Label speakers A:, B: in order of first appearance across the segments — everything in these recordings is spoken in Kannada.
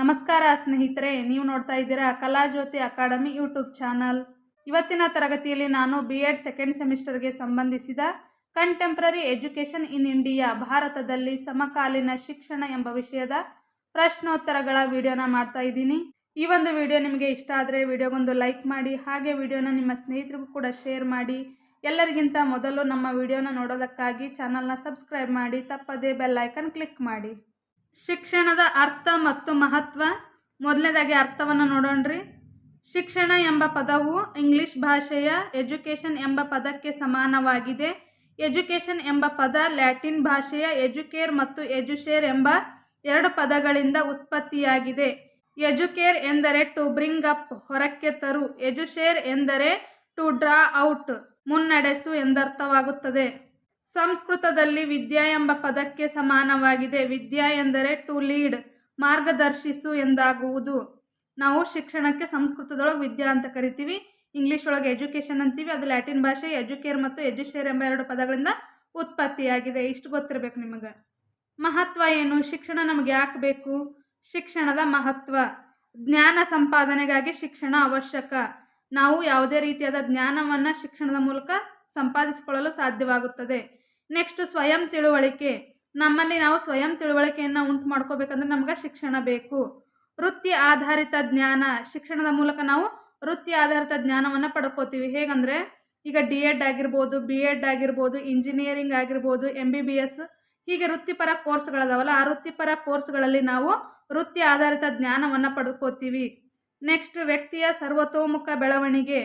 A: ನಮಸ್ಕಾರ ಸ್ನೇಹಿತರೆ, ನೀವು ನೋಡ್ತಾ ಇದ್ದೀರಾ ಕಲಾಜ್ಯೋತಿ ಅಕಾಡೆಮಿ ಯೂಟ್ಯೂಬ್ ಚಾನಲ್. ಇವತ್ತಿನ ತರಗತಿಯಲ್ಲಿ ನಾನು ಬಿ ಎಡ್ ಸೆಕೆಂಡ್ ಸೆಮಿಸ್ಟರ್ಗೆ ಸಂಬಂಧಿಸಿದ ಕಂಟೆಂಪ್ರರಿ ಎಜುಕೇಷನ್ ಇನ್ ಇಂಡಿಯಾ ಭಾರತದಲ್ಲಿ ಸಮಕಾಲೀನ ಶಿಕ್ಷಣ ಎಂಬ ವಿಷಯದ ಪ್ರಶ್ನೋತ್ತರಗಳ ವಿಡಿಯೋನ ಮಾಡ್ತಾ ಇದ್ದೀನಿ. ಈ ಒಂದು ವಿಡಿಯೋ ನಿಮಗೆ ಇಷ್ಟ ಆದರೆ ವಿಡಿಯೋಗೊಂದು ಲೈಕ್ ಮಾಡಿ, ಹಾಗೆ ವಿಡಿಯೋನ ನಿಮ್ಮ ಸ್ನೇಹಿತರಿಗೂ ಕೂಡ ಶೇರ್ ಮಾಡಿ. ಎಲ್ಲರಿಗಿಂತ ಮೊದಲು ನಮ್ಮ ವಿಡಿಯೋನ ನೋಡೋದಕ್ಕಾಗಿ ಚಾನಲ್ನ ಸಬ್ಸ್ಕ್ರೈಬ್ ಮಾಡಿ, ತಪ್ಪದೇ ಬೆಲ್ ಕ್ಲಿಕ್ ಮಾಡಿ. ಶಿಕ್ಷಣದ ಅರ್ಥ ಮತ್ತು ಮಹತ್ವ. ಮೊದಲನೇದಾಗಿ ಅರ್ಥವನ್ನು ನೋಡೋಣ್ರಿ. ಶಿಕ್ಷಣ ಎಂಬ ಪದವು ಇಂಗ್ಲಿಷ್ ಭಾಷೆಯ ಎಜುಕೇಷನ್ ಎಂಬ ಪದಕ್ಕೆ ಸಮಾನವಾಗಿದೆ. ಎಜುಕೇಷನ್ ಎಂಬ ಪದ ಲ್ಯಾಟಿನ್ ಭಾಷೆಯ ಎಜುಕೇರ್ ಮತ್ತು ಎಜುಶೇರ್ ಎಂಬ ಎರಡು ಪದಗಳಿಂದ ಉತ್ಪತ್ತಿಯಾಗಿದೆ. ಎಜುಕೇರ್ ಎಂದರೆ ಟು ಬ್ರಿಂಗ್ ಅಪ್, ಹೊರಕ್ಕೆ ತರು. ಎಜುಶೇರ್ ಎಂದರೆ ಟು ಡ್ರಾ ಔಟ್, ಮುನ್ನಡೆಸು ಎಂದರ್ಥವಾಗುತ್ತದೆ. ಸಂಸ್ಕೃತದಲ್ಲಿ ವಿದ್ಯಾ ಎಂಬ ಪದಕ್ಕೆ ಸಮಾನವಾಗಿದೆ. ವಿದ್ಯಾ ಎಂದರೆ ಟು ಲೀಡ್ ಮಾರ್ಗದರ್ಶಿಸು ಎಂದಾಗುವುದು. ನಾವು ಶಿಕ್ಷಣಕ್ಕೆ ಸಂಸ್ಕೃತದೊಳಗೆ ವಿದ್ಯಾ ಅಂತ ಕರಿತೀವಿ. ಇಂಗ್ಲೀಷ್ ಒಳಗೆ ಎಜುಕೇಷನ್ ಅಂತೀವಿ. ಅದು ಲ್ಯಾಟಿನ್ ಭಾಷೆ ಎಜುಕೇರ್ ಮತ್ತು ಎಜುಶೇರ್ ಎಂಬ ಎರಡು ಪದಗಳಿಂದ ಉತ್ಪತ್ತಿಯಾಗಿದೆ. ಇಷ್ಟು ಗೊತ್ತಿರಬೇಕು ನಿಮಗೆ. ಮಹತ್ವ ಏನು? ಶಿಕ್ಷಣ ನಮಗೆ ಯಾಕೆ ಬೇಕು? ಶಿಕ್ಷಣದ ಮಹತ್ವ. ಜ್ಞಾನ ಸಂಪಾದನೆಗಾಗಿ ಶಿಕ್ಷಣ ಅವಶ್ಯಕ. ನಾವು ಯಾವುದೇ ರೀತಿಯಾದ ಜ್ಞಾನವನ್ನು ಶಿಕ್ಷಣದ ಮೂಲಕ ಸಂಪಾದಿಸಿಕೊಳ್ಳಲು ಸಾಧ್ಯವಾಗುತ್ತದೆ. ನೆಕ್ಸ್ಟ್ ಸ್ವಯಂ ತಿಳುವಳಿಕೆ. ನಮ್ಮಲ್ಲಿ ನಾವು ಸ್ವಯಂ ತಿಳುವಳಿಕೆಯನ್ನು ಉಂಟು ಮಾಡ್ಕೋಬೇಕಂದ್ರೆ ನಮ್ಗೆ ಶಿಕ್ಷಣ ಬೇಕು. ವೃತ್ತಿ ಆಧಾರಿತ ಜ್ಞಾನ, ಶಿಕ್ಷಣದ ಮೂಲಕ ನಾವು ವೃತ್ತಿ ಆಧಾರಿತ ಜ್ಞಾನವನ್ನು ಪಡ್ಕೋತೀವಿ. ಹೇಗಂದರೆ, ಈಗ ಡಿ ಎಡ್ ಆಗಿರ್ಬೋದು ಬಿ ಎಡ್ ಆಗಿರ್ಬೋದು ಇಂಜಿನಿಯರಿಂಗ್ ಆಗಿರ್ಬೋದು ಎಂ ಬಿ ಬಿ ಎಸ್ ಹೀಗೆ ವೃತ್ತಿಪರ ಕೋರ್ಸ್ಗಳದಾವಲ್ಲ, ಆ ವೃತ್ತಿಪರ ಕೋರ್ಸ್ಗಳಲ್ಲಿ ನಾವು ವೃತ್ತಿ ಆಧಾರಿತ ಜ್ಞಾನವನ್ನು ಪಡ್ಕೋತೀವಿ. ನೆಕ್ಸ್ಟ್ ವ್ಯಕ್ತಿಯ ಸರ್ವತೋಮುಖ ಬೆಳವಣಿಗೆ.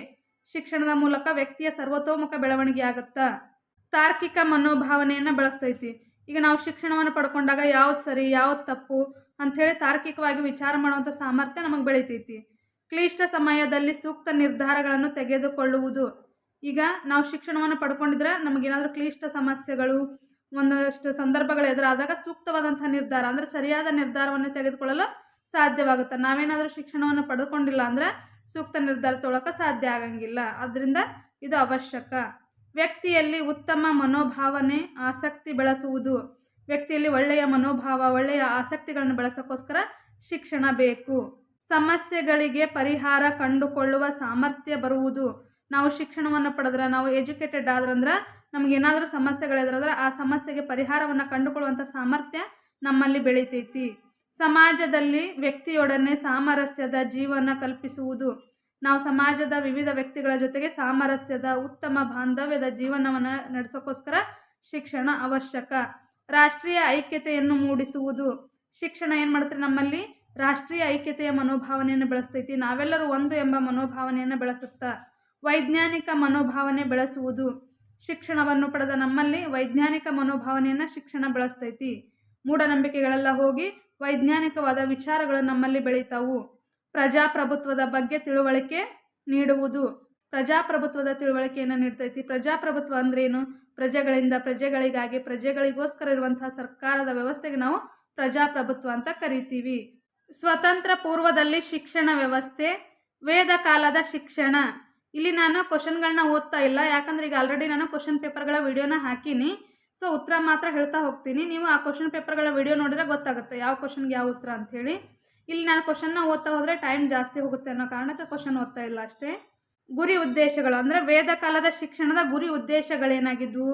A: ಶಿಕ್ಷಣದ ಮೂಲಕ ವ್ಯಕ್ತಿಯ ಸರ್ವತೋಮುಖ ಬೆಳವಣಿಗೆ ಆಗುತ್ತಾ? ತಾರ್ಕಿಕ ಮನೋಭಾವನೆಯನ್ನು ಬಳಸ್ತೈತಿ. ಈಗ ನಾವು ಶಿಕ್ಷಣವನ್ನು ಪಡ್ಕೊಂಡಾಗ ಯಾವ್ದು ಸರಿ, ಯಾವ್ದು ತಪ್ಪು ಅಂಥೇಳಿ ತಾರ್ಕಿಕವಾಗಿ ವಿಚಾರ ಮಾಡುವಂಥ ಸಾಮರ್ಥ್ಯ ನಮಗೆ ಬೆಳಿತೈತಿ. ಕ್ಲಿಷ್ಟ ಸಮಯದಲ್ಲಿ ಸೂಕ್ತ ನಿರ್ಧಾರಗಳನ್ನು ತೆಗೆದುಕೊಳ್ಳುವುದು. ಈಗ ನಾವು ಶಿಕ್ಷಣವನ್ನು ಪಡ್ಕೊಂಡಿದ್ರೆ ನಮಗೇನಾದರೂ ಕ್ಲಿಷ್ಟ ಸಮಸ್ಯೆಗಳು, ಒಂದಷ್ಟು ಸಂದರ್ಭಗಳು ಎದುರಾದಾಗ ಸೂಕ್ತವಾದಂಥ ನಿರ್ಧಾರ, ಅಂದರೆ ಸರಿಯಾದ ನಿರ್ಧಾರವನ್ನು ತೆಗೆದುಕೊಳ್ಳಲು ಸಾಧ್ಯವಾಗುತ್ತೆ. ನಾವೇನಾದರೂ ಶಿಕ್ಷಣವನ್ನು ಪಡೆದುಕೊಂಡಿಲ್ಲ ಅಂದರೆ ಸೂಕ್ತ ನಿರ್ಧಾರ ತೊಗೊಳಕ್ಕೆ ಸಾಧ್ಯ ಆಗಂಗಿಲ್ಲ. ಅದರಿಂದ ಇದು ಅವಶ್ಯಕ. ವ್ಯಕ್ತಿಯಲ್ಲಿ ಉತ್ತಮ ಮನೋಭಾವನೆ, ಆಸಕ್ತಿ ಬೆಳೆಸುವುದು. ವ್ಯಕ್ತಿಯಲ್ಲಿ ಒಳ್ಳೆಯ ಮನೋಭಾವ, ಒಳ್ಳೆಯ ಆಸಕ್ತಿಗಳನ್ನು ಬೆಳೆಸೋಕ್ಕೋಸ್ಕರ ಶಿಕ್ಷಣ ಬೇಕು. ಸಮಸ್ಯೆಗಳಿಗೆ ಪರಿಹಾರ ಕಂಡುಕೊಳ್ಳುವ ಸಾಮರ್ಥ್ಯ ಬರುವುದು. ನಾವು ಶಿಕ್ಷಣವನ್ನು ಪಡೆದ್ರೆ, ನಾವು ಎಜುಕೇಟೆಡ್ ಆದ್ರಂದ್ರೆ ನಮಗೇನಾದರೂ ಸಮಸ್ಯೆಗಳಿದ್ರಂದ್ರೆ, ಆ ಸಮಸ್ಯೆಗೆ ಪರಿಹಾರವನ್ನು ಕಂಡುಕೊಳ್ಳುವಂಥ ಸಾಮರ್ಥ್ಯ ನಮ್ಮಲ್ಲಿ ಬೆಳಿತೈತಿ. ಸಮಾಜದಲ್ಲಿ ವ್ಯಕ್ತಿಯೊಡನೆ ಸಾಮರಸ್ಯದ ಜೀವನ ಕಲ್ಪಿಸುವುದು. ನಾವು ಸಮಾಜದ ವಿವಿಧ ವ್ಯಕ್ತಿಗಳ ಜೊತೆಗೆ ಸಾಮರಸ್ಯದ ಉತ್ತಮ ಬಾಂಧವ್ಯದ ಜೀವನವನ್ನು ನಡೆಸೋಕ್ಕೋಸ್ಕರ ಶಿಕ್ಷಣ ಅವಶ್ಯಕ. ರಾಷ್ಟ್ರೀಯ ಐಕ್ಯತೆಯನ್ನು ಮೂಡಿಸುವುದು. ಶಿಕ್ಷಣ ಏನು ಮಾಡುತ್ತೆ ನಮ್ಮಲ್ಲಿ? ರಾಷ್ಟ್ರೀಯ ಐಕ್ಯತೆಯ ಮನೋಭಾವನೆಯನ್ನು ಬೆಳೆಸ್ತೈತಿ. ನಾವೆಲ್ಲರೂ ಒಂದು ಎಂಬ ಮನೋಭಾವನೆಯನ್ನು ಬೆಳೆಸುತ್ತಾ ವೈಜ್ಞಾನಿಕ ಮನೋಭಾವನೆ ಬೆಳೆಸುವುದು. ಶಿಕ್ಷಣವನ್ನು ಪಡೆದ ನಮ್ಮಲ್ಲಿ ವೈಜ್ಞಾನಿಕ ಮನೋಭಾವನೆಯನ್ನು ಶಿಕ್ಷಣ ಬೆಳೆಸ್ತೈತಿ. ಮೂಢನಂಬಿಕೆಗಳೆಲ್ಲ ಹೋಗಿ ವೈಜ್ಞಾನಿಕವಾದ ವಿಚಾರಗಳು ನಮ್ಮಲ್ಲಿ ಬೆಳೀತಾವು. ಪ್ರಜಾಪ್ರಭುತ್ವದ ಬಗ್ಗೆ ತಿಳುವಳಿಕೆ ನೀಡುವುದು. ಪ್ರಜಾಪ್ರಭುತ್ವದ ತಿಳುವಳಿಕೆಯನ್ನು ನೀಡ್ತೈತಿ. ಪ್ರಜಾಪ್ರಭುತ್ವ ಅಂದ್ರೇನು? ಪ್ರಜೆಗಳಿಂದ ಪ್ರಜೆಗಳಿಗಾಗಿ ಪ್ರಜೆಗಳಿಗೋಸ್ಕರ ಇರುವಂತಹ ಸರ್ಕಾರದ ವ್ಯವಸ್ಥೆಗೆ ನಾವು ಪ್ರಜಾಪ್ರಭುತ್ವ ಅಂತ ಕರಿತೀವಿ. ಸ್ವತಂತ್ರ ಪೂರ್ವದಲ್ಲಿ ಶಿಕ್ಷಣ ವ್ಯವಸ್ಥೆ, ವೇದ ಕಾಲದ ಶಿಕ್ಷಣ. ಇಲ್ಲಿ ನಾನು ಕ್ವಶನ್ಗಳನ್ನ ಓದ್ತಾ ಇಲ್ಲ. ಯಾಕಂದ್ರೆ ಈಗ ಆಲ್ರೆಡಿ ನಾನು ಕ್ವಶನ್ ಪೇಪರ್ಗಳ ವಿಡಿಯೋನ ಹಾಕೀನಿ. ಸೊ ಉತ್ತರ ಮಾತ್ರ ಹೇಳ್ತಾ ಹೋಗ್ತೀನಿ. ನೀವು ಆ ಕ್ವಶನ್ ಪೇಪರ್ಗಳ ವಿಡಿಯೋ ನೋಡಿದ್ರೆ ಗೊತ್ತಾಗುತ್ತೆ ಯಾವ ಕ್ವಶನ್ಗೆ ಯಾವ ಉತ್ತರ ಅಂಥೇಳಿ ಇಲ್ಲಿ ನಾನು ಕ್ವಶನ್ನ ಓದ್ತಾ ಹೋದರೆ ಟೈಮ್ ಜಾಸ್ತಿ ಹೋಗುತ್ತೆ ಅನ್ನೋ ಕಾರಣಕ್ಕೆ ಕ್ವಶನ್ ಓದ್ತಾ ಇಲ್ಲ ಅಷ್ಟೇ. ಗುರಿ ಉದ್ದೇಶಗಳು ಅಂದರೆ ವೇದ ಕಾಲದ ಶಿಕ್ಷಣದ ಗುರಿ ಉದ್ದೇಶಗಳೇನಾಗಿದ್ದವು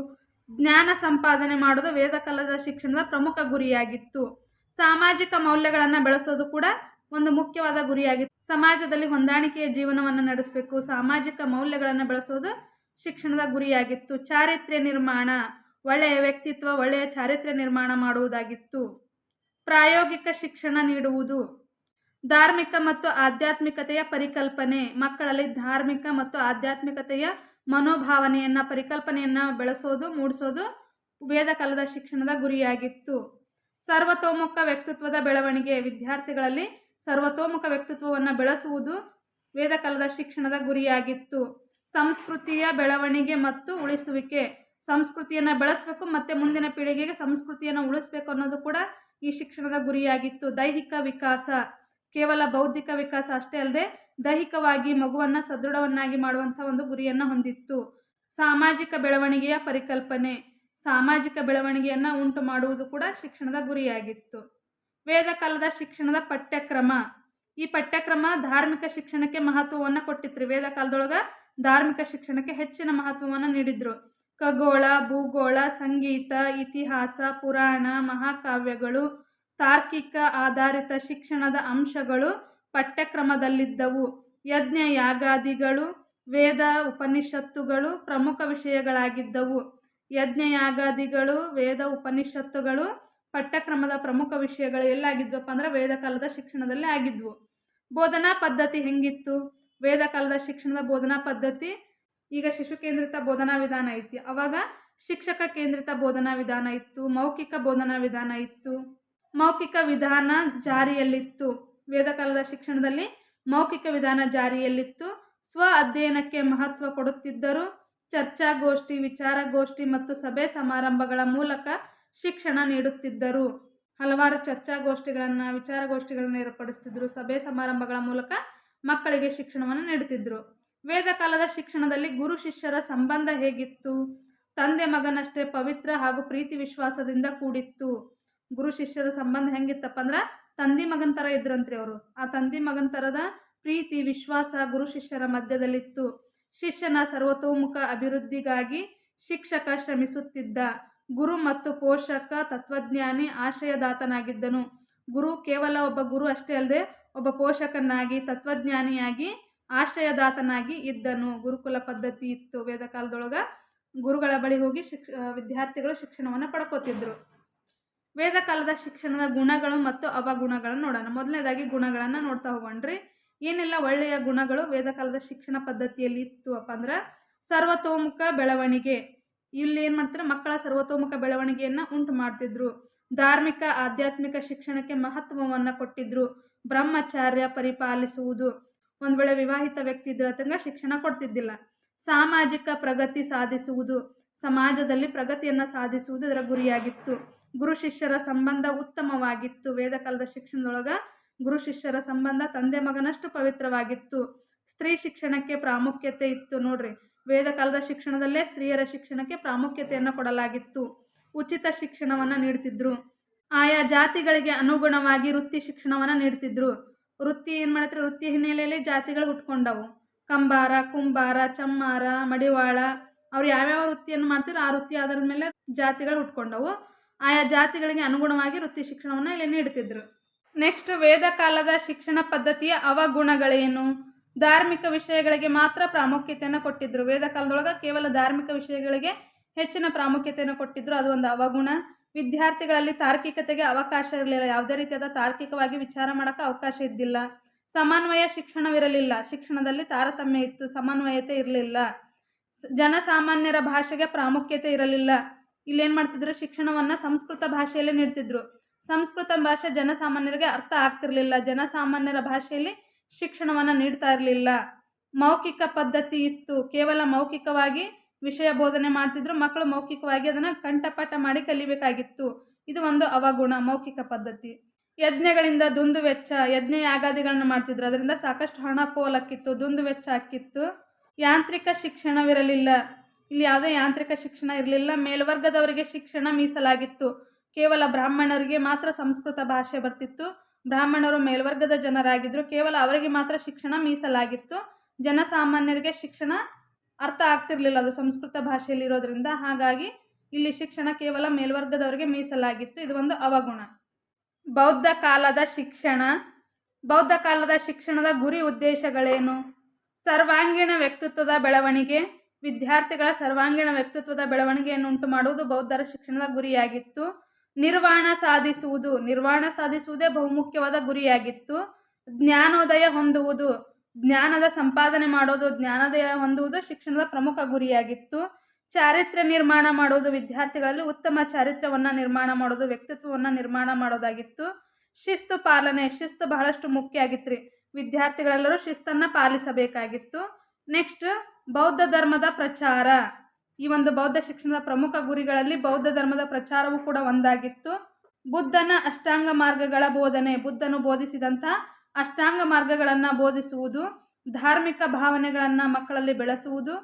A: ಜ್ಞಾನ ಸಂಪಾದನೆ ಮಾಡೋದು ವೇದ ಕಾಲದ ಶಿಕ್ಷಣದ ಪ್ರಮುಖ ಗುರಿಯಾಗಿತ್ತು. ಸಾಮಾಜಿಕ ಮೌಲ್ಯಗಳನ್ನು ಬೆಳೆಸೋದು ಕೂಡ ಒಂದು ಮುಖ್ಯವಾದ ಗುರಿಯಾಗಿತ್ತು. ಸಮಾಜದಲ್ಲಿ ಹೊಂದಾಣಿಕೆಯ ಜೀವನವನ್ನು ನಡೆಸಬೇಕು, ಸಾಮಾಜಿಕ ಮೌಲ್ಯಗಳನ್ನು ಬೆಳೆಸೋದು ಶಿಕ್ಷಣದ ಗುರಿಯಾಗಿತ್ತು. ಚಾರಿತ್ರ್ಯ ನಿರ್ಮಾಣ, ಒಳ್ಳೆಯ ವ್ಯಕ್ತಿತ್ವ, ಒಳ್ಳೆಯ ಚಾರಿತ್ರ್ಯ ನಿರ್ಮಾಣ ಮಾಡುವುದಾಗಿತ್ತು. ಪ್ರಾಯೋಗಿಕ ಶಿಕ್ಷಣ ನೀಡುವುದು ಧಾರ್ಮಿಕ ಮತ್ತು ಆಧ್ಯಾತ್ಮಿಕತೆಯ ಪರಿಕಲ್ಪನೆ. ಮಕ್ಕಳಲ್ಲಿ ಧಾರ್ಮಿಕ ಮತ್ತು ಆಧ್ಯಾತ್ಮಿಕತೆಯ ಮನೋಭಾವನೆಯನ್ನು, ಪರಿಕಲ್ಪನೆಯನ್ನು ಬೆಳೆಸೋದು, ಮೂಡಿಸೋದು ವೇದ ಕಾಲದ ಶಿಕ್ಷಣದ ಗುರಿಯಾಗಿತ್ತು. ಸರ್ವತೋಮುಖ ವ್ಯಕ್ತಿತ್ವದ ಬೆಳವಣಿಗೆ. ವಿದ್ಯಾರ್ಥಿಗಳಲ್ಲಿ ಸರ್ವತೋಮುಖ ವ್ಯಕ್ತಿತ್ವವನ್ನು ಬೆಳೆಸುವುದು ವೇದ ಕಾಲದ ಶಿಕ್ಷಣದ ಗುರಿಯಾಗಿತ್ತು. ಸಂಸ್ಕೃತಿಯ ಬೆಳವಣಿಗೆ ಮತ್ತು ಉಳಿಸುವಿಕೆ. ಸಂಸ್ಕೃತಿಯನ್ನು ಬೆಳೆಸಬೇಕು ಮತ್ತು ಮುಂದಿನ ಪೀಳಿಗೆಗೆ ಸಂಸ್ಕೃತಿಯನ್ನು ಉಳಿಸಬೇಕು ಅನ್ನೋದು ಕೂಡ ಈ ಶಿಕ್ಷಣದ ಗುರಿಯಾಗಿತ್ತು. ದೈಹಿಕ ವಿಕಾಸ. ಕೇವಲ ಬೌದ್ಧಿಕ ವಿಕಾಸ ಅಷ್ಟೇ ಅಲ್ಲದೆ ದೈಹಿಕವಾಗಿ ಮಗುವನ್ನು ಸದೃಢವನ್ನಾಗಿ ಮಾಡುವಂಥ ಒಂದು ಗುರಿಯನ್ನು ಹೊಂದಿತ್ತು. ಸಾಮಾಜಿಕ ಬೆಳವಣಿಗೆಯ ಪರಿಕಲ್ಪನೆ, ಸಾಮಾಜಿಕ ಬೆಳವಣಿಗೆಯನ್ನು ಉಂಟು ಮಾಡುವುದು ಕೂಡ ಶಿಕ್ಷಣದ ಗುರಿಯಾಗಿತ್ತು. ವೇದಕಾಲದ ಶಿಕ್ಷಣದ ಪಠ್ಯಕ್ರಮ. ಈ ಪಠ್ಯಕ್ರಮ ಧಾರ್ಮಿಕ ಶಿಕ್ಷಣಕ್ಕೆ ಮಹತ್ವವನ್ನು ಕೊಟ್ಟಿತ್ತು ವೇದ ಕಾಲದೊಳಗೆ ಧಾರ್ಮಿಕ ಶಿಕ್ಷಣಕ್ಕೆ ಹೆಚ್ಚಿನ ಮಹತ್ವವನ್ನು ನೀಡಿದರು. ಖಗೋಳ, ಭೂಗೋಳ, ಸಂಗೀತ, ಇತಿಹಾಸ, ಪುರಾಣ, ಮಹಾಕಾವ್ಯಗಳು ತಾರ್ಕಿಕ ಆಧಾರಿತ ಶಿಕ್ಷಣದ ಅಂಶಗಳು ಪಠ್ಯಕ್ರಮದಲ್ಲಿದ್ದವು. ಯಜ್ಞ ಯಾಗಾದಿಗಳು, ವೇದ ಉಪನಿಷತ್ತುಗಳು ಪ್ರಮುಖ ವಿಷಯಗಳಾಗಿದ್ದವು. ಯಜ್ಞ ಯಾಗಾದಿಗಳು, ವೇದ ಉಪನಿಷತ್ತುಗಳು ಪಠ್ಯಕ್ರಮದ ಪ್ರಮುಖ ವಿಷಯಗಳು ಎಲ್ಲಾಗಿದ್ವಪ್ಪ ಅಂದ್ರೆ ವೇದ ಕಾಲದ ಶಿಕ್ಷಣದಲ್ಲಿ ಆಗಿದ್ವು. ಬೋಧನಾ ಪದ್ಧತಿ ಹೆಂಗಿತ್ತು? ವೇದ ಕಾಲದ ಶಿಕ್ಷಣದ ಬೋಧನಾ ಪದ್ಧತಿ? ಈಗ ಶಿಶು ಕೇಂದ್ರಿತ ಬೋಧನಾ ವಿಧಾನ ಐತಿ. ಅವಾಗ ಶಿಕ್ಷಕ ಕೇಂದ್ರಿತ ಬೋಧನಾ ವಿಧಾನ ಇತ್ತು, ಮೌಖಿಕ ಬೋಧನಾ ವಿಧಾನ ಇತ್ತು. ಮೌಖಿಕ ವಿಧಾನ ಜಾರಿಯಲ್ಲಿತ್ತು. ವೇದಕಾಲದ ಶಿಕ್ಷಣದಲ್ಲಿ ಮೌಖಿಕ ವಿಧಾನ ಜಾರಿಯಲ್ಲಿತ್ತು. ಸ್ವ ಅಧ್ಯಯನಕ್ಕೆ ಮಹತ್ವ ಕೊಡುತ್ತಿದ್ದರು ಚರ್ಚಾಗೋಷ್ಠಿ, ವಿಚಾರಗೋಷ್ಠಿ ಮತ್ತು ಸಭೆ ಸಮಾರಂಭಗಳ ಮೂಲಕ ಶಿಕ್ಷಣ ನೀಡುತ್ತಿದ್ದರು. ಹಲವಾರು ಚರ್ಚಾಗೋಷ್ಠಿಗಳನ್ನು, ವಿಚಾರಗೋಷ್ಠಿಗಳನ್ನು ಏರ್ಪಡಿಸ್ತಿದ್ರು. ಸಭೆ ಸಮಾರಂಭಗಳ ಮೂಲಕ ಮಕ್ಕಳಿಗೆ ಶಿಕ್ಷಣವನ್ನು ನೀಡುತ್ತಿದ್ದರು ವೇದಕಾಲದ ಶಿಕ್ಷಣದಲ್ಲಿ ಗುರು ಶಿಷ್ಯರ ಸಂಬಂಧ ಹೇಗಿತ್ತು? ತಂದೆ ಮಗನಷ್ಟೇ ಪವಿತ್ರ ಹಾಗೂ ಪ್ರೀತಿ ವಿಶ್ವಾಸದಿಂದ ಕೂಡಿತ್ತು. ಗುರು ಶಿಷ್ಯರ ಸಂಬಂಧ ಹೆಂಗಿತ್ತಪ್ಪ ಅಂದ್ರೆ ತಂದೆ ಮಗನ ಥರ ಇದ್ರಂತ್ರಿ ಅವರು. ಆ ತಂದೆ ಮಗನ ಥರದ ಪ್ರೀತಿ, ವಿಶ್ವಾಸ ಗುರು ಶಿಷ್ಯರ ಮಧ್ಯದಲ್ಲಿತ್ತು. ಶಿಷ್ಯನ ಸರ್ವತೋಮುಖ ಅಭಿವೃದ್ಧಿಗಾಗಿ ಶಿಕ್ಷಕ ಶ್ರಮಿಸುತ್ತಿದ್ದ ಗುರು ಮತ್ತು ಪೋಷಕ ತತ್ವಜ್ಞಾನಿ ಆಶಯದಾತನಾಗಿದ್ದನು ಗುರು ಕೇವಲ ಒಬ್ಬ ಗುರು ಅಷ್ಟೇ ಅಲ್ಲದೆ ಒಬ್ಬ ಪೋಷಕನಾಗಿ, ತತ್ವಜ್ಞಾನಿಯಾಗಿ ಆಶ್ರಯದಾತನಾಗಿ ಇದ್ದನು. ಗುರುಕುಲ ಪದ್ಧತಿ ಇತ್ತು ವೇದ ವೇದಕಾಲದೊಳಗೆ. ಗುರುಗಳ ಬಳಿ ಹೋಗಿ ಶಿಕ್ಷ, ವಿದ್ಯಾರ್ಥಿಗಳು ಶಿಕ್ಷಣವನ್ನು ಪಡ್ಕೋತಿದ್ರು. ವೇದಕಾಲದ ಶಿಕ್ಷಣದ ಗುಣಗಳು ಮತ್ತು ಅವಗುಣಗಳನ್ನು ನೋಡೋಣ. ಮೊದಲನೇದಾಗಿ ಗುಣಗಳನ್ನು ನೋಡ್ತಾ ಹೋಗೋಣ್ರಿ. ಏನೆಲ್ಲ ಒಳ್ಳೆಯ ಗುಣಗಳು ವೇದಕಾಲದ ಶಿಕ್ಷಣ ಪದ್ಧತಿಯಲ್ಲಿ ಇತ್ತು ಅಪ್ಪ ಅಂದ್ರೆ ಸರ್ವತೋಮುಖ ಬೆಳವಣಿಗೆ. ಇಲ್ಲಿ ಏನು ಮಾಡ್ತಾರೆ? ಮಕ್ಕಳ ಸರ್ವತೋಮುಖ ಬೆಳವಣಿಗೆಯನ್ನು ಉಂಟು ಮಾಡ್ತಿದ್ರು. ಧಾರ್ಮಿಕ, ಆಧ್ಯಾತ್ಮಿಕ ಶಿಕ್ಷಣಕ್ಕೆ ಮಹತ್ವವನ್ನು ಕೊಟ್ಟಿದ್ರು. ಬ್ರಹ್ಮಚಾರ್ಯ ಪರಿಪಾಲಿಸುವುದು. ಒಂದು ವೇಳೆ ವಿವಾಹಿತ ವ್ಯಕ್ತಿ ಇದ್ರೆ ಆತಂಗ ಶಿಕ್ಷಣ ಕೊಡ್ತಿದ್ದಿಲ್ಲ. ಸಾಮಾಜಿಕ ಪ್ರಗತಿ ಸಾಧಿಸುವುದು. ಸಮಾಜದಲ್ಲಿ ಪ್ರಗತಿಯನ್ನು ಸಾಧಿಸುವುದು ಇದರ ಗುರಿಯಾಗಿತ್ತು. ಗುರು ಶಿಷ್ಯರ ಸಂಬಂಧ ಉತ್ತಮವಾಗಿತ್ತು. ವೇದಕಾಲದ ಶಿಕ್ಷಣದೊಳಗೆ ಗುರು ಶಿಷ್ಯರ ಸಂಬಂಧ ತಂದೆ ಮಗನಷ್ಟು ಪವಿತ್ರವಾಗಿತ್ತು. ಸ್ತ್ರೀ ಶಿಕ್ಷಣಕ್ಕೆ ಪ್ರಾಮುಖ್ಯತೆ ಇತ್ತು ನೋಡ್ರಿ. ವೇದಕಾಲದ ಶಿಕ್ಷಣದಲ್ಲೇ ಸ್ತ್ರೀಯರ ಶಿಕ್ಷಣಕ್ಕೆ ಪ್ರಾಮುಖ್ಯತೆಯನ್ನು ಕೊಡಲಾಗಿತ್ತು. ಉಚಿತ ಶಿಕ್ಷಣವನ್ನು ನೀಡ್ತಿದ್ರು. ಆಯಾ ಜಾತಿಗಳಿಗೆ ಅನುಗುಣವಾಗಿ ವೃತ್ತಿ ಶಿಕ್ಷಣವನ್ನು ನೀಡ್ತಿದ್ರು. ವೃತ್ತಿ ಏನು ಮಾಡಿದ್ರೆ ವೃತ್ತಿ ಹಿನ್ನೆಲೆಯಲ್ಲಿ ಜಾತಿಗಳು ಹುಟ್ಕೊಂಡವು. ಕಂಬಾರ, ಕುಂಬಾರ, ಚಮ್ಮಾರ, ಮಡಿವಾಳ, ಅವ್ರು ಯಾವ್ಯಾವ ವೃತ್ತಿಯನ್ನು ಮಾಡ್ತಿರೋ ಆ ವೃತ್ತಿ ಆಧಾರದ ಮೇಲೆ ಜಾತಿಗಳು ಹುಟ್ಕೊಂಡವು. ಆಯಾ ಜಾತಿಗಳಿಗೆ ಅನುಗುಣವಾಗಿ ವೃತ್ತಿ ಶಿಕ್ಷಣವನ್ನು ಇಲ್ಲಿ ನೀಡುತ್ತಿದ್ದರು ನೆಕ್ಸ್ಟ್ ವೇದ ಕಾಲದ ಶಿಕ್ಷಣ ಪದ್ಧತಿಯ ಅವಗುಣಗಳೇನು? ಧಾರ್ಮಿಕ ವಿಷಯಗಳಿಗೆ ಮಾತ್ರ ಪ್ರಾಮುಖ್ಯತೆಯನ್ನು ಕೊಟ್ಟಿದ್ದರು ವೇದ ಕಾಲದೊಳಗೆ ಕೇವಲ ಧಾರ್ಮಿಕ ವಿಷಯಗಳಿಗೆ ಹೆಚ್ಚಿನ ಪ್ರಾಮುಖ್ಯತೆಯನ್ನು ಕೊಟ್ಟಿದ್ದರು ಅದು ಒಂದು ಅವಗುಣ. ವಿದ್ಯಾರ್ಥಿಗಳಲ್ಲಿ ತಾರ್ಕಿಕತೆಗೆ ಅವಕಾಶ ಇರಲಿಲ್ಲ. ಯಾವುದೇ ರೀತಿಯಾದ ತಾರ್ಕಿಕವಾಗಿ ವಿಚಾರ ಮಾಡೋಕ್ಕೆ ಅವಕಾಶ ಇದ್ದಿಲ್ಲ. ಸಮನ್ವಯ ಶಿಕ್ಷಣವಿರಲಿಲ್ಲ. ಶಿಕ್ಷಣದಲ್ಲಿ ತಾರತಮ್ಯ ಇತ್ತು. ಸಮನ್ವಯತೆ ಇರಲಿಲ್ಲ. ಜನಸಾಮಾನ್ಯರ ಭಾಷೆಗೆ ಪ್ರಾಮುಖ್ಯತೆ ಇರಲಿಲ್ಲ. ಇಲ್ಲೇನು ಮಾಡ್ತಿದ್ರು? ಶಿಕ್ಷಣವನ್ನು ಸಂಸ್ಕೃತ ಭಾಷೆಯಲ್ಲೇ ನೀಡ್ತಿದ್ರು. ಸಂಸ್ಕೃತ ಭಾಷೆ ಜನಸಾಮಾನ್ಯರಿಗೆ ಅರ್ಥ ಆಗ್ತಿರಲಿಲ್ಲ. ಜನಸಾಮಾನ್ಯರ ಭಾಷೆಯಲ್ಲಿ ಶಿಕ್ಷಣವನ್ನು ನೀಡ್ತಾ ಇರಲಿಲ್ಲ. ಮೌಖಿಕ ಪದ್ಧತಿ ಇತ್ತು. ಕೇವಲ ಮೌಖಿಕವಾಗಿ ವಿಷಯ ಬೋಧನೆ ಮಾಡ್ತಿದ್ರು. ಮಕ್ಕಳು ಮೌಖಿಕವಾಗಿ ಅದನ್ನು ಕಂಠಪಾಠ ಮಾಡಿ ಕಲಿಬೇಕಾಗಿತ್ತು. ಇದು ಒಂದು ಅವಗುಣ, ಮೌಖಿಕ ಪದ್ಧತಿ. ಯಜ್ಞಗಳಿಂದ ದುಂದು ವೆಚ್ಚ, ಯಜ್ಞ ಯಾಗಾದಿಗಳನ್ನು ಮಾಡ್ತಿದ್ರು. ಅದರಿಂದ ಸಾಕಷ್ಟು ಹಣ ಪೋಲಕ್ಕಿತ್ತು, ದುಂದು ವೆಚ್ಚ ಹಾಕಿತ್ತು. ಯಾಂತ್ರಿಕ ಶಿಕ್ಷಣವಿರಲಿಲ್ಲ. ಇಲ್ಲಿ ಯಾವುದೇ ಯಾಂತ್ರಿಕ ಶಿಕ್ಷಣ ಇರಲಿಲ್ಲ. ಮೇಲ್ವರ್ಗದವರಿಗೆ ಶಿಕ್ಷಣ ಮೀಸಲಾಗಿತ್ತು. ಕೇವಲ ಬ್ರಾಹ್ಮಣರಿಗೆ ಮಾತ್ರ ಸಂಸ್ಕೃತ ಭಾಷೆ ಬರ್ತಿತ್ತು. ಬ್ರಾಹ್ಮಣರು ಮೇಲ್ವರ್ಗದ ಜನರಾಗಿದ್ದರು ಕೇವಲ ಅವರಿಗೆ ಮಾತ್ರ ಶಿಕ್ಷಣ ಮೀಸಲಾಗಿತ್ತು. ಜನಸಾಮಾನ್ಯರಿಗೆ ಶಿಕ್ಷಣ ಅರ್ಥ ಆಗ್ತಿರ್ಲಿಲ್ಲ ಅದು ಸಂಸ್ಕೃತ ಭಾಷೆಯಲ್ಲಿ ಇರೋದ್ರಿಂದ. ಹಾಗಾಗಿ ಇಲ್ಲಿ ಶಿಕ್ಷಣ ಕೇವಲ ಮೇಲ್ವರ್ಗದವರಿಗೆ ಮೀಸಲಾಗಿತ್ತು. ಇದು ಒಂದು ಅವಗುಣ. ಬೌದ್ಧ ಕಾಲದ ಶಿಕ್ಷಣ. ಬೌದ್ಧ ಕಾಲದ ಶಿಕ್ಷಣದ ಗುರಿ ಉದ್ದೇಶಗಳೇನು? ಸರ್ವಾಂಗೀಣ ವ್ಯಕ್ತಿತ್ವದ ಬೆಳವಣಿಗೆ. ವಿದ್ಯಾರ್ಥಿಗಳ ಸರ್ವಾಂಗೀಣ ವ್ಯಕ್ತಿತ್ವದ ಬೆಳವಣಿಗೆಯನ್ನು ಉಂಟು ಮಾಡುವುದು ಬೌದ್ಧರ ಶಿಕ್ಷಣದ ಗುರಿಯಾಗಿತ್ತು. ನಿರ್ವಾಣ ಸಾಧಿಸುವುದು, ನಿರ್ವಾಣ ಸಾಧಿಸುವುದೇ ಬಹುಮುಖ್ಯವಾದ ಗುರಿಯಾಗಿತ್ತು. ಜ್ಞಾನೋದಯ ಹೊಂದುವುದು, ಜ್ಞಾನದ ಸಂಪಾದನೆ ಮಾಡೋದು ಜ್ಞಾನೋದಯ ಹೊಂದುವುದು ಶಿಕ್ಷಣದ ಪ್ರಮುಖ ಗುರಿಯಾಗಿತ್ತು. ಚಾರಿತ್ರ್ಯ ನಿರ್ಮಾಣ ಮಾಡುವುದು, ವಿದ್ಯಾರ್ಥಿಗಳಲ್ಲಿ ಉತ್ತಮ ಚಾರಿತ್ರ್ಯವನ್ನು ನಿರ್ಮಾಣ ಮಾಡೋದು ವ್ಯಕ್ತಿತ್ವವನ್ನು ನಿರ್ಮಾಣ ಮಾಡೋದಾಗಿತ್ತು ಶಿಸ್ತು ಪಾಲನೆ, ಶಿಸ್ತು ಬಹಳಷ್ಟು ಮುಖ್ಯ ಆಗಿತ್ತು ರೀ ವಿದ್ಯಾರ್ಥಿಗಳೆಲ್ಲರೂ ಶಿಸ್ತನ್ನು ಪಾಲಿಸಬೇಕಾಗಿತ್ತು. ನೆಕ್ಸ್ಟ್ ಬೌದ್ಧ ಧರ್ಮದ ಪ್ರಚಾರ. ಈ ಒಂದು ಬೌದ್ಧ ಶಿಕ್ಷಣದ ಪ್ರಮುಖ ಗುರಿಗಳಲ್ಲಿ ಬೌದ್ಧ ಧರ್ಮದ ಪ್ರಚಾರವೂ ಕೂಡ ಒಂದಾಗಿತ್ತು. ಬುದ್ಧನ ಅಷ್ಟಾಂಗ ಮಾರ್ಗಗಳ ಬೋಧನೆ, ಬುದ್ಧನು ಬೋಧಿಸಿದಂಥ ಅಷ್ಟಾಂಗ ಮಾರ್ಗಗಳನ್ನು ಬೋಧಿಸುವುದು, ಧಾರ್ಮಿಕ ಭಾವನೆಗಳನ್ನು ಮಕ್ಕಳಲ್ಲಿ ಬೆಳೆಸುವುದು,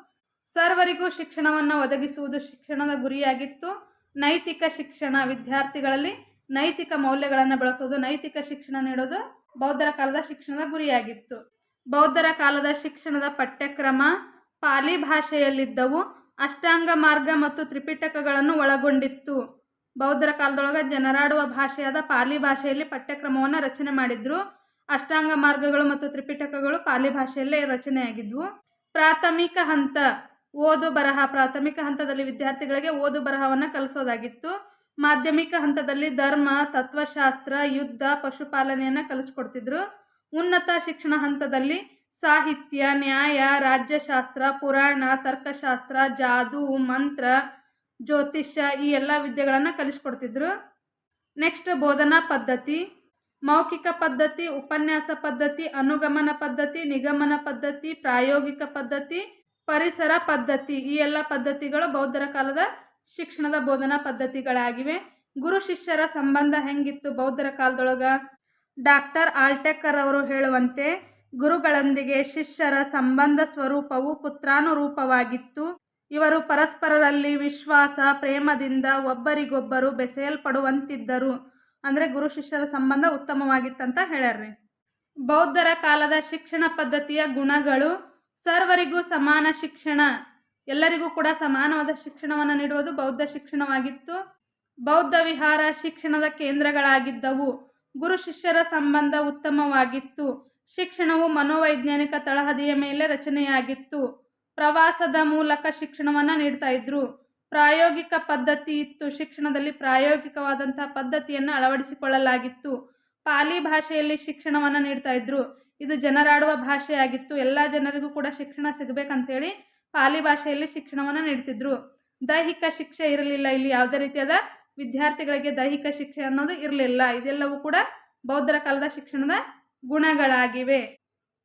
A: ಸರ್ವರಿಗೂ ಶಿಕ್ಷಣವನ್ನು ಒದಗಿಸುವುದು ಶಿಕ್ಷಣದ ಗುರಿಯಾಗಿತ್ತು. ನೈತಿಕ ಶಿಕ್ಷಣ ವಿದ್ಯಾರ್ಥಿಗಳಲ್ಲಿ ನೈತಿಕ ಮೌಲ್ಯಗಳನ್ನು ಬೆಳೆಸೋದು, ನೈತಿಕ ಶಿಕ್ಷಣ ನೀಡೋದು ಬೌದ್ಧರ ಕಾಲದ ಶಿಕ್ಷಣದ ಗುರಿಯಾಗಿತ್ತು. ಬೌದ್ಧರ ಕಾಲದ ಶಿಕ್ಷಣದ ಪಠ್ಯಕ್ರಮ ಪಾಲಿ ಭಾಷೆಯಲ್ಲಿದ್ದವು. ಅಷ್ಟಾಂಗ ಮಾರ್ಗ ಮತ್ತು ತ್ರಿಪಿಟಕಗಳನ್ನು ಒಳಗೊಂಡಿತ್ತು. ಬೌದ್ಧರ ಕಾಲದೊಳಗೆ ಜನರಾಡುವ ಭಾಷೆಯಾದ ಪಾಲಿ ಭಾಷೆಯಲ್ಲಿ ಪಠ್ಯಕ್ರಮವನ್ನು ರಚನೆ ಮಾಡಿದ್ರು. ಅಷ್ಟಾಂಗ ಮಾರ್ಗಗಳು ಮತ್ತು ತ್ರಿಪಿಟಕಗಳು ಪಾಲಿ ಭಾಷೆಯಲ್ಲೇ ರಚನೆಯಾಗಿದ್ವು. ಪ್ರಾಥಮಿಕ ಹಂತ, ಓದು ಬರಹ. ಪ್ರಾಥಮಿಕ ಹಂತದಲ್ಲಿ ವಿದ್ಯಾರ್ಥಿಗಳಿಗೆ ಓದು ಬರಹವನ್ನು ಕಲಿಸೋದಾಗಿತ್ತು. ಮಾಧ್ಯಮಿಕ ಹಂತದಲ್ಲಿ ಧರ್ಮ, ತತ್ವಶಾಸ್ತ್ರ, ಯುದ್ಧ, ಪಶುಪಾಲನೆಯನ್ನು ಕಲಿಸ್ಕೊಡ್ತಿದ್ರು. ಉನ್ನತ ಶಿಕ್ಷಣ ಹಂತದಲ್ಲಿ ಸಾಹಿತ್ಯ, ನ್ಯಾಯ, ರಾಜ್ಯಶಾಸ್ತ್ರ, ಪುರಾಣ, ತರ್ಕಶಾಸ್ತ್ರ, ಜಾದು, ಮಂತ್ರ, ಜ್ಯೋತಿಷ್ಯ ಈ ಎಲ್ಲ ವಿದ್ಯೆಗಳನ್ನು ಕಲಿಸ್ಕೊಡ್ತಿದ್ರು. ನೆಕ್ಸ್ಟ್ ಬೋಧನಾ ಪದ್ಧತಿ. ಮೌಖಿಕ ಪದ್ಧತಿ, ಉಪನ್ಯಾಸ ಪದ್ಧತಿ, ಅನುಗಮನ ಪದ್ಧತಿ, ನಿಗಮನ ಪದ್ಧತಿ, ಪ್ರಾಯೋಗಿಕ ಪದ್ಧತಿ, ಪರಿಸರ ಪದ್ಧತಿ ಈ ಎಲ್ಲ ಪದ್ಧತಿಗಳು ಬೌದ್ಧರ ಕಾಲದ ಶಿಕ್ಷಣದ ಬೋಧನಾ ಪದ್ಧತಿಗಳಾಗಿವೆ. ಗುರು ಶಿಷ್ಯರ ಸಂಬಂಧ ಹೆಂಗಿತ್ತು ಬೌದ್ಧರ ಕಾಲದೊಳಗ? ಡಾಕ್ಟರ್ ಆಲ್ಟೆಕರ್ ಅವರು ಹೇಳುವಂತೆ ಗುರುಗಳೊಂದಿಗೆ ಶಿಷ್ಯರ ಸಂಬಂಧ ಸ್ವರೂಪವು ಪುತ್ರಾನುರೂಪವಾಗಿತ್ತು. ಇವರು ಪರಸ್ಪರರಲ್ಲಿ ವಿಶ್ವಾಸ, ಪ್ರೇಮದಿಂದ ಒಬ್ಬರಿಗೊಬ್ಬರು ಬೆಸೆಯಲ್ಪಡುವಂತಿದ್ದರು. ಅಂದರೆ ಗುರು ಶಿಷ್ಯರ ಸಂಬಂಧ ಉತ್ತಮವಾಗಿತ್ತಂತ ಹೇಳ್ಯಾರ್ರಿ. ಬೌದ್ಧರ ಕಾಲದ ಶಿಕ್ಷಣ ಪದ್ಧತಿಯ ಗುಣಗಳು ಸರ್ವರಿಗೂ ಸಮಾನ ಶಿಕ್ಷಣ. ಎಲ್ಲರಿಗೂ ಕೂಡ ಸಮಾನವಾದ ಶಿಕ್ಷಣವನ್ನು ನೀಡುವುದು ಬೌದ್ಧ ಶಿಕ್ಷಣವಾಗಿತ್ತು. ಬೌದ್ಧ ವಿಹಾರ ಶಿಕ್ಷಣದ ಕೇಂದ್ರಗಳಾಗಿದ್ದವು. ಗುರು ಶಿಷ್ಯರ ಸಂಬಂಧ ಉತ್ತಮವಾಗಿತ್ತು. ಶಿಕ್ಷಣವು ಮನೋವೈಜ್ಞಾನಿಕ ತಳಹದಿಯ ಮೇಲೆ ರಚನೆಯಾಗಿತ್ತು. ಪ್ರವಾಸದ ಮೂಲಕ ಶಿಕ್ಷಣವನ್ನು ನೀಡ್ತಾ ಇದ್ರು. ಪ್ರಾಯೋಗಿಕ ಪದ್ಧತಿ ಇತ್ತು. ಶಿಕ್ಷಣದಲ್ಲಿ ಪ್ರಾಯೋಗಿಕವಾದಂತಹ ಪದ್ಧತಿಯನ್ನು ಅಳವಡಿಸಿಕೊಳ್ಳಲಾಗಿತ್ತು. ಪಾಲಿ ಭಾಷೆಯಲ್ಲಿ ಶಿಕ್ಷಣವನ್ನು ನೀಡ್ತಾ ಇದ್ರು. ಇದು ಜನರಾಡುವ ಭಾಷೆಯಾಗಿತ್ತು. ಎಲ್ಲ ಜನರಿಗೂ ಕೂಡ ಶಿಕ್ಷಣ ಸಿಗಬೇಕಂತೇಳಿ ಪಾಲಿ ಭಾಷೆಯಲ್ಲಿ ಶಿಕ್ಷಣವನ್ನು ನೀಡ್ತಿದ್ರು. ದೈಹಿಕ ಶಿಕ್ಷೆ ಇರಲಿಲ್ಲ. ಇಲ್ಲಿ ಯಾವುದೇ ರೀತಿಯಾದ ವಿದ್ಯಾರ್ಥಿಗಳಿಗೆ ದೈಹಿಕ ಶಿಕ್ಷೆ ಅನ್ನೋದು ಇರಲಿಲ್ಲ. ಇದೆಲ್ಲವೂ ಕೂಡ ಬೌದ್ಧರ ಕಾಲದ ಶಿಕ್ಷಣದ ಗುಣಗಳಾಗಿವೆ.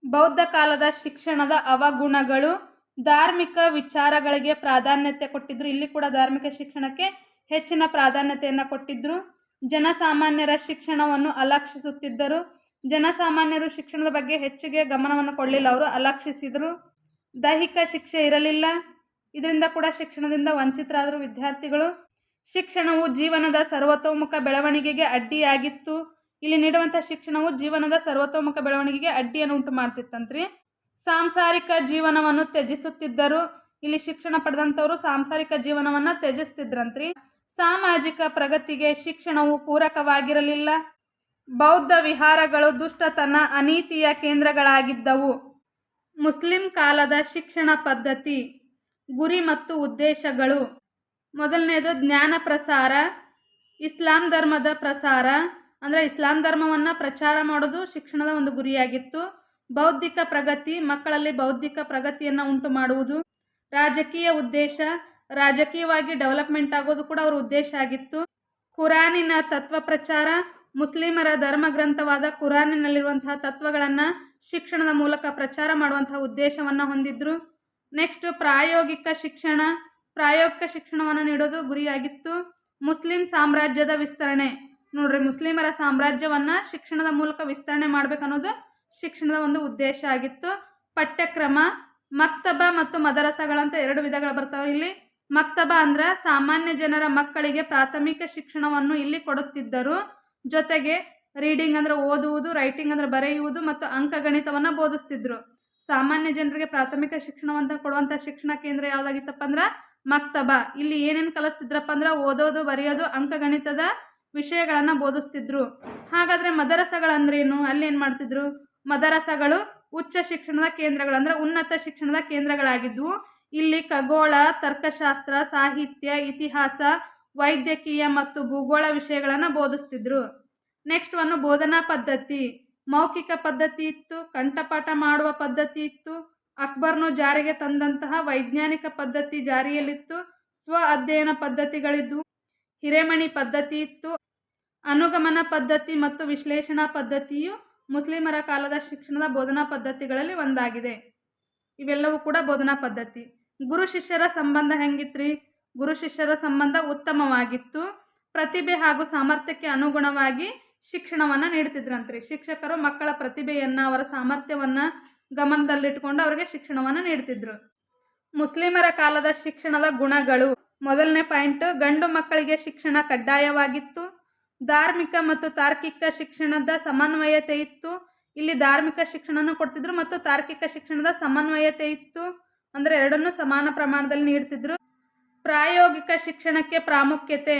A: ಬೌದ್ಧ ಕಾಲದ ಶಿಕ್ಷಣದ ಅವಗುಣಗಳು ಧಾರ್ಮಿಕ ವಿಚಾರಗಳಿಗೆ ಪ್ರಾಧಾನ್ಯತೆ ಕೊಟ್ಟಿದ್ರು. ಇಲ್ಲಿ ಕೂಡ ಧಾರ್ಮಿಕ ಶಿಕ್ಷಣಕ್ಕೆ ಹೆಚ್ಚಿನ ಪ್ರಾಧಾನ್ಯತೆಯನ್ನು ಕೊಟ್ಟಿದ್ರು. ಜನಸಾಮಾನ್ಯರ ಶಿಕ್ಷಣವನ್ನು ಅಲಕ್ಷಿಸುತ್ತಿದ್ದರು. ಜನಸಾಮಾನ್ಯರು ಶಿಕ್ಷಣದ ಬಗ್ಗೆ ಹೆಚ್ಚಿಗೆ ಗಮನವನ್ನು ಕೊಡಲಿಲ್ಲ. ಅವರು ಅಲಕ್ಷಿಸಿದರು. ದೈಹಿಕ ಶಿಕ್ಷೆ ಇರಲಿಲ್ಲ. ಇದರಿಂದ ಕೂಡ ಶಿಕ್ಷಣದಿಂದ ವಂಚಿತರಾದರು ವಿದ್ಯಾರ್ಥಿಗಳು. ಶಿಕ್ಷಣವು ಜೀವನದ ಸರ್ವತೋಮುಖ ಬೆಳವಣಿಗೆಗೆ ಅಡ್ಡಿಯಾಗಿತ್ತು. ಇಲ್ಲಿ ನೀಡುವಂಥ ಶಿಕ್ಷಣವು ಜೀವನದ ಸರ್ವತೋಮುಖ ಬೆಳವಣಿಗೆಗೆ ಅಡ್ಡಿಯನ್ನು ಉಂಟು ಮಾಡ್ತಿತ್ತಂತ್ರಿ ಸಾಂಸಾರಿಕ ಜೀವನವನ್ನು ತ್ಯಜಿಸುತ್ತಿದ್ದರು. ಇಲ್ಲಿ ಶಿಕ್ಷಣ ಪಡೆದಂಥವರು ಸಾಂಸಾರಿಕ ಜೀವನವನ್ನು ತ್ಯಜಿಸ್ತಿದ್ರಂತ್ರಿ. ಸಾಮಾಜಿಕ ಪ್ರಗತಿಗೆ ಶಿಕ್ಷಣವು ಪೂರಕವಾಗಿರಲಿಲ್ಲ. ಬೌದ್ಧ ವಿಹಾರಗಳು ದುಷ್ಟತನ, ಅನೀತಿಯ ಕೇಂದ್ರಗಳಾಗಿದ್ದವು. ಮುಸ್ಲಿಂ ಕಾಲದ ಶಿಕ್ಷಣ ಪದ್ಧತಿ, ಗುರಿ ಮತ್ತು ಉದ್ದೇಶಗಳು. ಮೊದಲನೇದು ಜ್ಞಾನ ಪ್ರಸಾರ, ಇಸ್ಲಾಂ ಧರ್ಮದ ಪ್ರಸಾರ ಅಂದರೆ ಇಸ್ಲಾಂ ಧರ್ಮವನ್ನು ಪ್ರಚಾರ ಮಾಡೋದು ಶಿಕ್ಷಣದ ಒಂದು ಗುರಿಯಾಗಿತ್ತು. ಬೌದ್ಧಿಕ ಪ್ರಗತಿ, ಮಕ್ಕಳಲ್ಲಿ ಬೌದ್ಧಿಕ ಪ್ರಗತಿಯನ್ನು ಉಂಟು ಮಾಡುವುದು ರಾಜಕೀಯ ಉದ್ದೇಶ, ರಾಜಕೀಯವಾಗಿ ಡೆವಲಪ್ಮೆಂಟ್ ಆಗೋದು ಕೂಡ ಅವರ ಉದ್ದೇಶ ಆಗಿತ್ತು. ಕುರಾನಿನ ತತ್ವ ಪ್ರಚಾರ, ಮುಸ್ಲಿಮರ ಧರ್ಮ ಗ್ರಂಥವಾದ ಕುರಾನಿನಲ್ಲಿರುವಂತಹ ತತ್ವಗಳನ್ನು ಶಿಕ್ಷಣದ ಮೂಲಕ ಪ್ರಚಾರ ಮಾಡುವಂತಹ ಉದ್ದೇಶವನ್ನು ಹೊಂದಿದ್ರು. ನೆಕ್ಸ್ಟ್ ಪ್ರಾಯೋಗಿಕ ಶಿಕ್ಷಣ, ಪ್ರಾಯೋಗಿಕ ಶಿಕ್ಷಣವನ್ನು ನೀಡೋದು ಗುರಿಯಾಗಿತ್ತು. ಮುಸ್ಲಿಂ ಸಾಮ್ರಾಜ್ಯದ ವಿಸ್ತರಣೆ. ನೋಡ್ರಿ, ಮುಸ್ಲಿಮರ ಸಾಮ್ರಾಜ್ಯವನ್ನು ಶಿಕ್ಷಣದ ಮೂಲಕ ವಿಸ್ತರಣೆ ಮಾಡಬೇಕನ್ನೋದು ಶಿಕ್ಷಣದ ಒಂದು ಉದ್ದೇಶ ಆಗಿತ್ತು. ಪಠ್ಯಕ್ರಮ, ಮಕ್ತಬ ಮತ್ತು ಮದರಸಗಳಂತ ಎರಡು ವಿಧಗಳು ಬರ್ತಾವೆ. ಇಲ್ಲಿ ಮಕ್ತಬ ಅಂದ್ರೆ ಸಾಮಾನ್ಯ ಜನರ ಮಕ್ಕಳಿಗೆ ಪ್ರಾಥಮಿಕ ಶಿಕ್ಷಣವನ್ನು ಇಲ್ಲಿ ಕೊಡುತ್ತಿದ್ದರು. ಜೊತೆಗೆ ರೀಡಿಂಗ್ ಅಂದ್ರೆ ಓದುವುದು ರೈಟಿಂಗ್ ಅಂದ್ರೆ ಬರೆಯುವುದು ಮತ್ತು ಅಂಕಗಣಿತವನ್ನು ಬೋಧಿಸ್ತಿದ್ರು. ಸಾಮಾನ್ಯ ಜನರಿಗೆ ಪ್ರಾಥಮಿಕ ಶಿಕ್ಷಣವಂತ ಕೊಡುವಂಥ ಶಿಕ್ಷಣ ಕೇಂದ್ರ ಯಾವುದಾಗಿತ್ತಪ್ಪ ಅಂದ್ರೆ ಮಕ್ತಬ. ಇಲ್ಲಿ ಏನೇನು ಕಲಿಸ್ತಿದ್ರಪ್ಪ ಅಂದ್ರೆ ಓದೋದು, ಬರೆಯೋದು, ಅಂಕಗಣಿತದ ವಿಷಯಗಳನ್ನು ಬೋಧಿಸ್ತಿದ್ರು. ಹಾಗಾದರೆ ಮದರಸಗಳಂದ್ರೇನು ಅಲ್ಲಿ ಏನು ಮಾಡ್ತಿದ್ರು? ಮದರಸಗಳು ಉಚ್ಚ ಶಿಕ್ಷಣದ ಕೇಂದ್ರಗಳು ಅಂದರೆ ಉನ್ನತ ಶಿಕ್ಷಣದ ಕೇಂದ್ರಗಳಾಗಿದ್ವು. ಇಲ್ಲಿ ಖಗೋಳ, ತರ್ಕಶಾಸ್ತ್ರ, ಸಾಹಿತ್ಯ, ಇತಿಹಾಸ, ವೈದ್ಯಕೀಯ ಮತ್ತು ಭೂಗೋಳ ವಿಷಯಗಳನ್ನು ಬೋಧಿಸ್ತಿದ್ರು. ನೆಕ್ಸ್ಟ್ ಒಂದು ಬೋಧನಾ ಪದ್ಧತಿ. ಮೌಖಿಕ ಪದ್ಧತಿ ಇತ್ತು, ಕಂಠಪಾಠ ಮಾಡುವ ಪದ್ಧತಿ ಇತ್ತು, ಅಕ್ಬರ್ನು ಜಾರಿಗೆ ತಂದಂತಹ ವೈಜ್ಞಾನಿಕ ಪದ್ಧತಿ ಜಾರಿಯಲ್ಲಿತ್ತು, ಸ್ವ ಅಧ್ಯಯನ ಪದ್ಧತಿಗಳಿದ್ವು. ಹಿರೇಮಣಿ ಪದ್ಧತಿ ಇತ್ತು. ಅನುಗಮನ ಪದ್ಧತಿ ಮತ್ತು ವಿಶ್ಲೇಷಣಾ ಪದ್ಧತಿಯು ಮುಸ್ಲಿಮರ ಕಾಲದ ಶಿಕ್ಷಣದ ಬೋಧನಾ ಪದ್ಧತಿಗಳಲ್ಲಿ ಒಂದಾಗಿದೆ. ಇವೆಲ್ಲವೂ ಕೂಡ ಬೋಧನಾ ಪದ್ಧತಿ. ಗುರು ಶಿಷ್ಯರ ಸಂಬಂಧ ಹೆಂಗಿತ್ರಿ? ಗುರು ಶಿಷ್ಯರ ಸಂಬಂಧ ಉತ್ತಮವಾಗಿತ್ತು. ಪ್ರತಿಭೆ ಹಾಗೂ ಸಾಮರ್ಥ್ಯಕ್ಕೆ ಅನುಗುಣವಾಗಿ ಶಿಕ್ಷಣವನ್ನು ನೀಡ್ತಿದ್ರಂತ್ರಿ. ಶಿಕ್ಷಕರು ಮಕ್ಕಳ ಪ್ರತಿಭೆಯನ್ನು, ಅವರ ಸಾಮರ್ಥ್ಯವನ್ನು ಗಮನದಲ್ಲಿಟ್ಕೊಂಡು ಅವರಿಗೆ ಶಿಕ್ಷಣವನ್ನು ನೀಡ್ತಿದ್ರು. ಮುಸ್ಲಿಮರ ಕಾಲದ ಶಿಕ್ಷಣದ ಗುಣಗಳು ಮೊದಲನೇ ಪಾಯಿಂಟ್, ಗಂಡು ಮಕ್ಕಳಿಗೆ ಶಿಕ್ಷಣ ಕಡ್ಡಾಯವಾಗಿತ್ತು. ಧಾರ್ಮಿಕ ಮತ್ತು ತಾರ್ಕಿಕ ಶಿಕ್ಷಣದ ಸಮನ್ವಯತೆ ಇತ್ತು. ಇಲ್ಲಿ ಧಾರ್ಮಿಕ ಶಿಕ್ಷಣನ ಕೊಡ್ತಿದ್ರು ಮತ್ತು ತಾರ್ಕಿಕ ಶಿಕ್ಷಣದ ಸಮನ್ವಯತೆ ಇತ್ತು. ಅಂದರೆ ಎರಡನ್ನೂ ಸಮಾನ ಪ್ರಮಾಣದಲ್ಲಿ ನೀಡ್ತಿದ್ರು. ಪ್ರಾಯೋಗಿಕ ಶಿಕ್ಷಣಕ್ಕೆ ಪ್ರಾಮುಖ್ಯತೆ.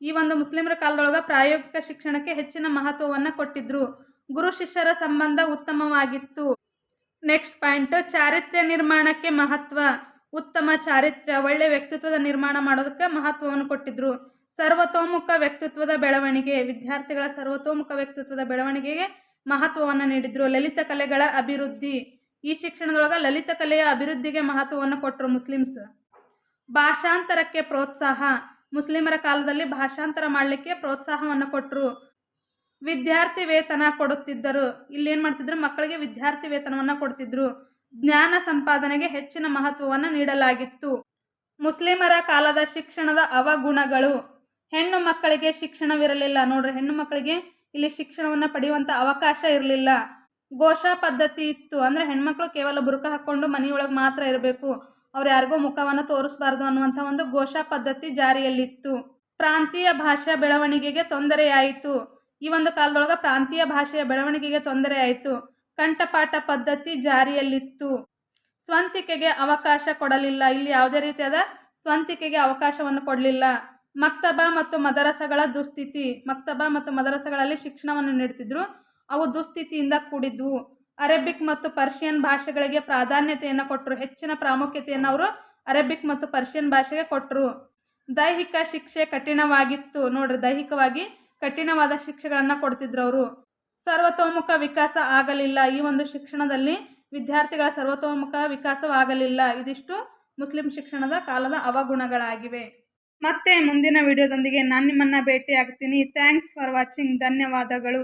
A: ಈ ಒಂದು ಮುಸ್ಲಿಮರ ಕಾಲದೊಳಗೆ ಪ್ರಾಯೋಗಿಕ ಶಿಕ್ಷಣಕ್ಕೆ ಹೆಚ್ಚಿನ ಮಹತ್ವವನ್ನು ಕೊಟ್ಟಿದ್ರು. ಗುರು ಶಿಷ್ಯರ ಸಂಬಂಧ ಉತ್ತಮವಾಗಿತ್ತು. ನೆಕ್ಸ್ಟ್ ಪಾಯಿಂಟ್, ಚಾರಿತ್ರ್ಯ ನಿರ್ಮಾಣಕ್ಕೆ ಮಹತ್ವ. ಉತ್ತಮ ಚಾರಿತ್ರ್ಯ, ಒಳ್ಳೆ ವ್ಯಕ್ತಿತ್ವದ ನಿರ್ಮಾಣ ಮಾಡೋದಕ್ಕೆ ಮಹತ್ವವನ್ನು ಕೊಟ್ಟಿದ್ರು. ಸರ್ವತೋಮುಖ ವ್ಯಕ್ತಿತ್ವದ ಬೆಳವಣಿಗೆ, ವಿದ್ಯಾರ್ಥಿಗಳ ಸರ್ವತೋಮುಖ ವ್ಯಕ್ತಿತ್ವದ ಬೆಳವಣಿಗೆಗೆ ಮಹತ್ವವನ್ನು ನೀಡಿದ್ರು. ಲಲಿತ ಕಲೆಗಳ ಅಭಿವೃದ್ಧಿ. ಈ ಶಿಕ್ಷಣದೊಳಗೆ ಲಲಿತ ಕಲೆಯ ಅಭಿವೃದ್ಧಿಗೆ ಮಹತ್ವವನ್ನು ಕೊಟ್ಟರು ಮುಸ್ಲಿಮ್ಸ್. ಭಾಷಾಂತರಕ್ಕೆ ಪ್ರೋತ್ಸಾಹ. ಮುಸ್ಲಿಮರ ಕಾಲದಲ್ಲಿ ಭಾಷಾಂತರ ಮಾಡಲಿಕ್ಕೆ ಪ್ರೋತ್ಸಾಹವನ್ನು ಕೊಟ್ಟರು ವಿದ್ಯಾರ್ಥಿ ವೇತನ ಕೊಡುತ್ತಿದ್ದರು. ಇಲ್ಲಿ ಏನು ಮಾಡ್ತಿದ್ರು? ಮಕ್ಕಳಿಗೆ ವಿದ್ಯಾರ್ಥಿ ವೇತನವನ್ನು ಕೊಡ್ತಿದ್ರು. ಜ್ಞಾನ ಸಂಪಾದನೆಗೆ ಹೆಚ್ಚಿನ ಮಹತ್ವವನ್ನು ನೀಡಲಾಗಿತ್ತು. ಮುಸ್ಲಿಮರ ಕಾಲದ ಶಿಕ್ಷಣದ ಅವಗುಣಗಳು. ಹೆಣ್ಣು ಮಕ್ಕಳಿಗೆ ಶಿಕ್ಷಣವಿರಲಿಲ್ಲ. ನೋಡ್ರಿ, ಹೆಣ್ಣು ಮಕ್ಕಳಿಗೆ ಇಲ್ಲಿ ಶಿಕ್ಷಣವನ್ನು ಪಡೆಯುವಂಥ ಅವಕಾಶ ಇರಲಿಲ್ಲ. ಘೋಷ ಪದ್ಧತಿ ಇತ್ತು. ಅಂದರೆ ಹೆಣ್ಮಕ್ಳು ಕೇವಲ ಬುರುಕ ಹಾಕ್ಕೊಂಡು ಮನೆಯೊಳಗೆ ಮಾತ್ರ ಇರಬೇಕು. ಅವ್ರು ಯಾರಿಗೂ ಮುಖವನ್ನು ತೋರಿಸಬಾರ್ದು ಅನ್ನುವಂಥ ಒಂದು ಘೋಷ ಪದ್ಧತಿ ಜಾರಿಯಲ್ಲಿತ್ತು. ಪ್ರಾಂತೀಯ ಭಾಷಾ ಬೆಳವಣಿಗೆಗೆ ತೊಂದರೆಯಾಯಿತು. ಈ ಒಂದು ಕಾಲದೊಳಗೆ ಪ್ರಾಂತೀಯ ಭಾಷೆಯ ಬೆಳವಣಿಗೆಗೆ ತೊಂದರೆಯಾಯಿತು. ಕಂಠಪಾಠ ಪದ್ಧತಿ ಜಾರಿಯಲ್ಲಿತ್ತು. ಸ್ವಂತಿಕೆಗೆ ಅವಕಾಶ ಕೊಡಲಿಲ್ಲ. ಇಲ್ಲಿ ಯಾವುದೇ ರೀತಿಯಾದ ಸ್ವಂತಿಕೆಗೆ ಅವಕಾಶವನ್ನು ಕೊಡಲಿಲ್ಲ. ಮಕ್ತಬ ಮತ್ತು ಮದರಸಗಳ ದುಸ್ಥಿತಿ. ಮಕ್ತಬ ಮತ್ತು ಮದರಸಗಳಲ್ಲಿ ಶಿಕ್ಷಣವನ್ನು ನೀಡ್ತಿದ್ರು ಅವು ದುಸ್ಥಿತಿಯಿಂದ ಕೂಡಿದ್ವು. ಅರೇಬಿಕ್ ಮತ್ತು ಪರ್ಷಿಯನ್ ಭಾಷೆಗಳಿಗೆ ಪ್ರಾಧಾನ್ಯತೆಯನ್ನು ಕೊಟ್ಟರು. ಹೆಚ್ಚಿನ ಪ್ರಾಮುಖ್ಯತೆಯನ್ನು ಅವರು ಅರೇಬಿಕ್ ಮತ್ತು ಪರ್ಷಿಯನ್ ಭಾಷೆಗೆ ಕೊಟ್ಟರು. ದೈಹಿಕ ಶಿಕ್ಷೆ ಕಠಿಣವಾಗಿತ್ತು. ನೋಡ್ರಿ, ದೈಹಿಕವಾಗಿ ಕಠಿಣವಾದ ಶಿಕ್ಷೆಗಳನ್ನು ಕೊಡ್ತಿದ್ರು ಅವರು. ಸರ್ವತೋಮುಖ ವಿಕಾಸ ಆಗಲಿಲ್ಲ. ಈ ಒಂದು ಶಿಕ್ಷಣದಲ್ಲಿ ವಿದ್ಯಾರ್ಥಿಗಳ ಸರ್ವತೋಮುಖ ವಿಕಾಸವಾಗಲಿಲ್ಲ. ಇದಿಷ್ಟು ಮುಸ್ಲಿಂ ಶಿಕ್ಷಣದ ಕಾಲದ ಅವಗುಣಗಳಾಗಿವೆ. ಮತ್ತೆ ಮುಂದಿನ ವಿಡಿಯೋದೊಂದಿಗೆ ನಾನು ನಿಮ್ಮನ್ನು ಭೇಟಿ ಆಗ್ತೀನಿ ಥ್ಯಾಂಕ್ಸ್ ಫಾರ್ ವಾಚಿಂಗ್ ಧನ್ಯವಾದಗಳು.